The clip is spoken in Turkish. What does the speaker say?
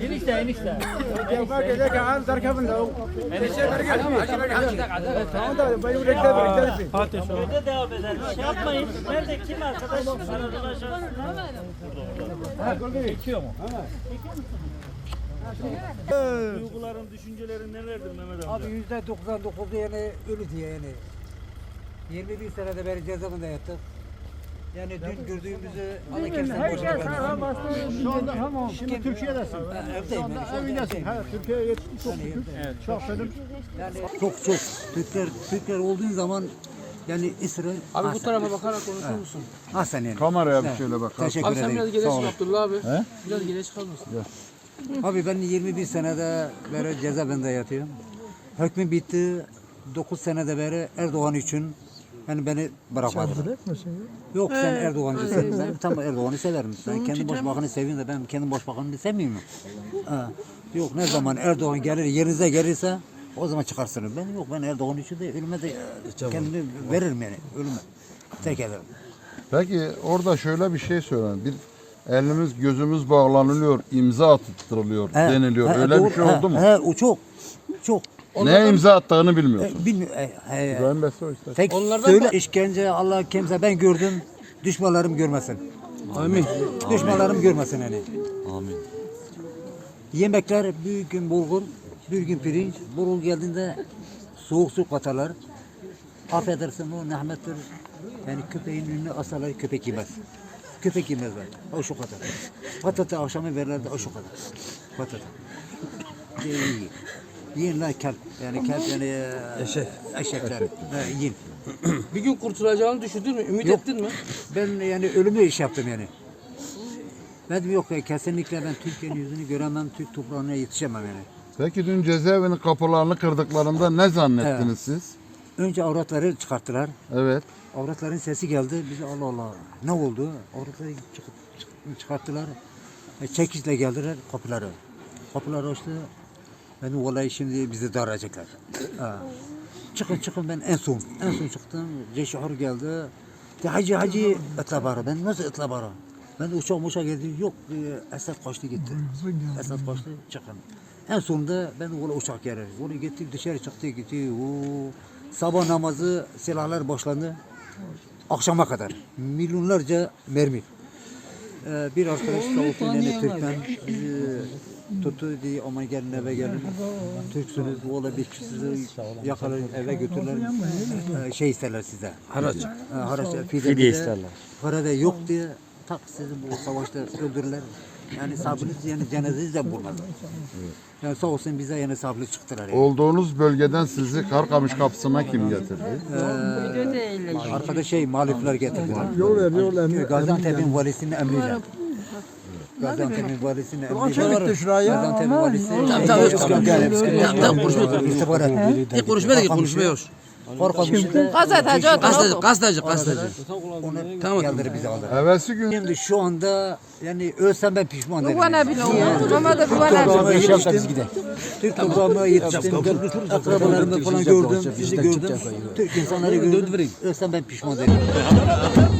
Enişte enişte. Öde devam edelim. Şey yapmayın. Nerede kim arkadaş? Aradan aşağı. Çekiyor mu? Duyguların, düşüncelerin nelerdir Mehmet amca? Abi yüzde 99'u yani ölü diye yani. 21 senede beri cezaevinde yattık. Yani dün gördüğümüzü Allah kimse boşuna vermesin. Şu anda tamam. Şimdi Türkiye'desin. Şu anda Evindesin. Ha, Türkiye'ye yetiştik çok Yani şükür. Çok şükür. Yani çok çok Türkler Türkler olduğu zaman yani İsrail Abi bu tarafa bakarak konuşur musun? Hasan yani. Kameraya bir şöyle bakalım. Teşekkür Abi sen ederim. biraz olun. Abdullah abi. Biraz geri çıkar mısın? Abi ben 21 senede beri cezaevinde yatıyorum. Hükmüm bitti. 9 senede beri Erdoğan için yani beni bırakmadı. Yok sen Erdoğan'cı sen. Ben tam Erdoğan'ı severim. Sen kendi başbakanı seviyorsun da ben kendi başbakanımı mu? Ha. Yok ne zaman Erdoğan gelir yerinize gelirse o zaman çıkarsınız. Ben yok ben Erdoğan için de ölüme de kendimi veririm yani ölüme. Tek ederim. Peki orada şöyle bir şey söylen. Bir elimiz gözümüz bağlanılıyor, imza attırılıyor He, deniliyor. he, Öyle doğru, bir şey he, oldu mu? He, o çok. Çok. Neye imza attığını bilmiyorsun. E, Bilmiyorum. E, he, İbrahim Besoy işte. Tek Onlardan söyle bak- işkence Allah kimse ben gördüm. Düşmanlarım görmesin. Amin. Düşmanlarım görmesin hani. Amin. Yemekler bir gün bulgur, bir gün pirinç. Bulgur geldiğinde soğuk su katarlar. Affedersin o rahmettir. Yani köpeğin önüne asalar köpek yemez. Köpek yemezler. O şu kadar. Patata akşamı verirlerdi o şu kadar. Patata. İyi. Yiyin kelp. Yani kelp yani eşek. Eşekler. Ha, yiyin. Bir gün kurtulacağını düşündün mü? Ümit Yok. ettin mi? Ben yani ölümü iş yaptım yani. Ben dedim yok ya kesinlikle ben Türkiye'nin yüzünü göremem, Türk toprağına yetişemem yani. Peki dün cezaevinin kapılarını kırdıklarında ne zannettiniz siz? Önce avratları çıkarttılar. Evet. Avratların sesi geldi. Bize Allah Allah ne oldu? Avratları çık- çık- çıkarttılar. E, çekişle geldiler kapıları. Kapıları açtı. Ben dedim, vallahi şimdi bizi daracaklar. Ha. Çıkın çıkın ben en son. En son çıktım. Ceşahur geldi. De hacı hacı ıtla bara. Ben nasıl ıtla bara? Ben uçak uçak geldi. Yok e, Esad kaçtı gitti. Esad kaçtı çıkın. En sonunda ben valla uçak gelir. Onu gittik dışarı çıktı gitti. Oo. Sabah namazı silahlar başlandı. Akşama kadar. Milyonlarca mermi. Ee, bir arkadaş yani Türk'ten bizi tuttu diye ama gelin eve gelin. Türksünüz valla bir sizi yakalar eve götürürler. Ee, şey isterler size. Haraç. Ee, haraç. Fidye, isterler. Para da yok diye tak sizi bu savaşta öldürürler. Yani sabrınız yani cenazeniz de bulmaz. Yani sağ olsun bize yani sabrı çıktılar. Yani. Olduğunuz bölgeden sizi Karkamış kapısına kim getirdi? Arkada şey muhalifler getirdiler. Yol ver, yol ver. Gaziantep'in valisinin emriyle. Gaziantep'in valisinin emriyle. bitti şuraya. Gaziantep'in valisi. Tamam tamam. Tamam tamam konuşma. Değil konuşma yok. Korkamıştı. Gazeteci Gazeteci gazeteci gazeteci. Onu Tamam. alır. Evvelsi gün Şimdi şu anda yani ölsem ben pişman değilim. bana bile olmaz. Ama da bana Toprağıma yetiştim. Türk toprağıma yetiştim. Akrabalarımı falan gördüm. Sizi gördüm. Türk insanları gördüm. Ölsem ben pişman değilim.